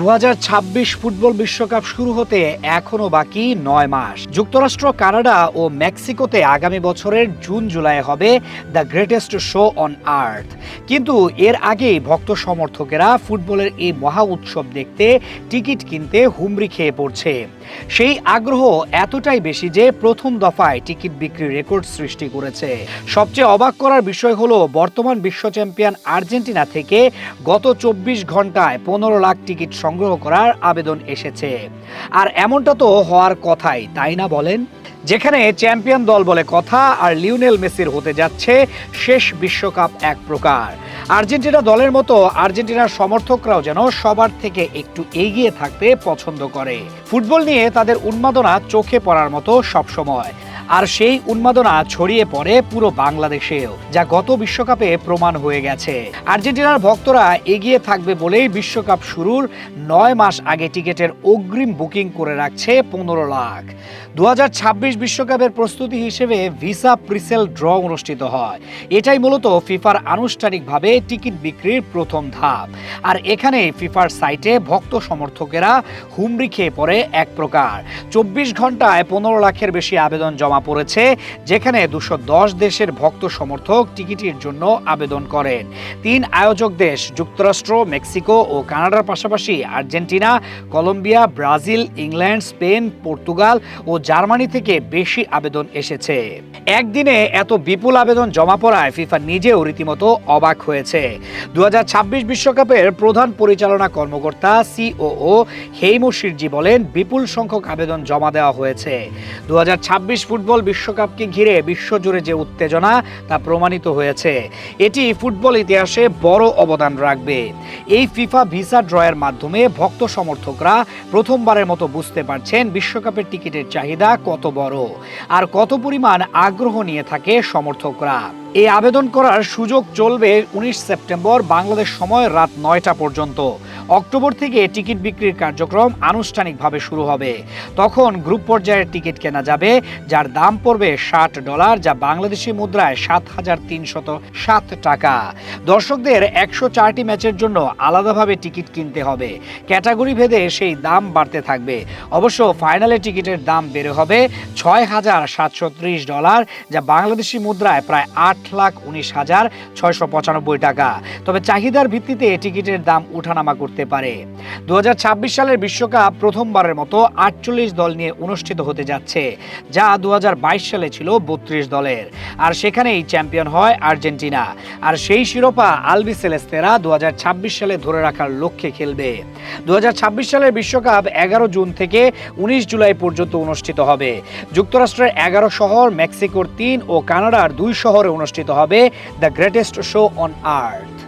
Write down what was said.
দু হাজার ছাব্বিশ ফুটবল বিশ্বকাপ শুরু হতে এখনও বাকি নয় মাস। যুক্তরাষ্ট্র, কানাডা ও মেক্সিকোতে আগামী বছরের জুন জুলাই হবে the greatest show on earth. কিন্তু এর আগেই ভক্ত সমর্থকেরা ফুটবলের এই মহা উৎসব দেখতে টিকিট কিনতে হুমড়ি খেয়ে পড়ছে। সেই আগ্রহ এতটাই বেশি যে প্রথম দফায় টিকিট বিক্রির রেকর্ড সৃষ্টি করেছে। সবচেয়ে অবাক করার বিষয় হলো, বর্তমান বিশ্ব চ্যাম্পিয়ন আর্জেন্টিনা থেকে গত চব্বিশ ঘন্টায় পনেরো লাখ টিকিট সংগ্রহ করার আবেদন এসেছে। আর এমনটা তো হওয়ার কথাই, তাই না বলেন? যেখানে চ্যাম্পিয়ন দল বলে কথা আর লিওনেল মেসির হতে যাচ্ছে শেষ বিশ্বকাপ এক প্রকার। আর্জেন্টিনা দলের মতো আর্জেন্টিনার সমর্থকরাও যেন সবার থেকে একটু এগিয়ে থাকতে পছন্দ করে। ফুটবল নিয়ে তাদের উন্মাদনা চোখে পড়ার মতো সবসময়। আর সেই উন্মাদনা ছড়িয়ে পড়ে পুরো বাংলাদেশেও, যা গত বিশ্বকাপে প্রমাণ হয়ে গেছে। আর্জেন্টিনার ভক্তরা এগিয়ে থাকবে বলেই বিশ্বকাপ শুরুর নয় মাস আগে টিকিটের অগ্রিম বুকিং করে রাখছে পনেরো লাখ। দু বিশ্বকাপের প্রস্তুতি হিসেবে ভিসা প্রিসেল ড্র অনুষ্ঠিত হয়। এটাই মূলত ফিফার আনুষ্ঠানিকভাবে টিকিট বিক্রির প্রথম ধাপ। আর এখানে ফিফার সাইটে ভক্ত সমর্থকেরা হুমড়ি খেয়ে পড়ে এক প্রকার। চব্বিশ ঘন্টায় পনেরো লাখের বেশি আবেদন জমা পড়েছে, যেখানে দুশো দশ দেশের ভক্ত সমর্থক টিকিটের জন্য আবেদন করেন। তিন আয়োজক দেশ, যুক্তরাষ্ট্র, মেক্সিকো ও কানাডার পাশাপাশি Argentina, Colombia, Brazil, England, Spain, Portugal ও জার্মানি থেকে বেশি আবেদন এসেছে। একদিনে এত বিপুল আবেদন জমা পড়ায় ফিফা নিজেও রীতিমতো অবাক হয়েছে। দু বিশ্বকাপের প্রধান পরিচালনা কর্মকর্তা, সিওও হেইমো শিরজি বলেন, বিপুল সংখ্যক আবেদন জমা দেওয়া হয়েছে। দু ফুটবল বিশ্বকাপকে ঘিরে বিশ্বজুড়ে যে উত্তেজনা, তা প্রমাণিত হয়েছে। এটি ফুটবল ইতিহাসে বড় অবদান রাখবে। এই ফিফা ভিসা ড্রয়ের মাধ্যমে ভক্ত সমর্থকরা প্রথমবারের মতো বুঝতে পারছেন বিশ্বকাপের টিকিটের চাহিদা কত বড় আর কত পরিমাণ আগ্রহ নিয়ে থাকে সমর্থকরা। এই আবেদন করার সুযোগ চলবে উনিশ সেপ্টেম্বর বাংলাদেশ সময় রাত নয়টা পর্যন্ত। অক্টোবর থেকে টিকিট বিক্রির কার্যক্রম আনুষ্ঠানিকভাবে শুরু হবে। তখন গ্রুপ পর্যায়ের টিকিট কেনা যাবে, যার দাম পড়বে ষাট ডলার, যা বাংলাদেশি মুদ্রায় সাত হাজার তিনশত সাত টাকা। দর্শকদের একশো চারটি ম্যাচের জন্য আলাদাভাবে টিকিট কিনতে হবে। ক্যাটাগরি ভেদে সেই দাম বাড়তে থাকবে। অবশ্য ফাইনালে টিকিটের দাম বেড়ে হবে ছয় হাজার সাতশো ত্রিশ ডলার, যা বাংলাদেশি মুদ্রায় প্রায় আট লাখ উনিশ হাজার ছয়শো পঁচানব্বই টাকা। তবে চাহিদার ভিত্তিতে টিকিটের দাম উঠানামা করতে পারে। দু সালের বিশ্বকাপ প্রথমবারের মতো আটচল্লিশ দল নিয়ে অনুষ্ঠিত হতে যাচ্ছে, যা দু সালে ছিল বত্রিশ দলের। আর সেখানেই চ্যাম্পিয়ন হয় আর্জেন্টিনা। আর সেই শিরোপা আলবি সেলেস্তেরা দু সালে ধরে রাখার লক্ষ্যে খেলবে। দু হাজার ছাব্বিশ সালের বিশ্বকাপ এগারো জুন থেকে উনিশ জুলাই পর্যন্ত অনুষ্ঠিত হবে। যুক্তরাষ্ট্রের এগারো শহর, মেক্সিকোর তিন ও কানাডার দুই শহরে অনুষ্ঠিত হবে the greatest show on earth.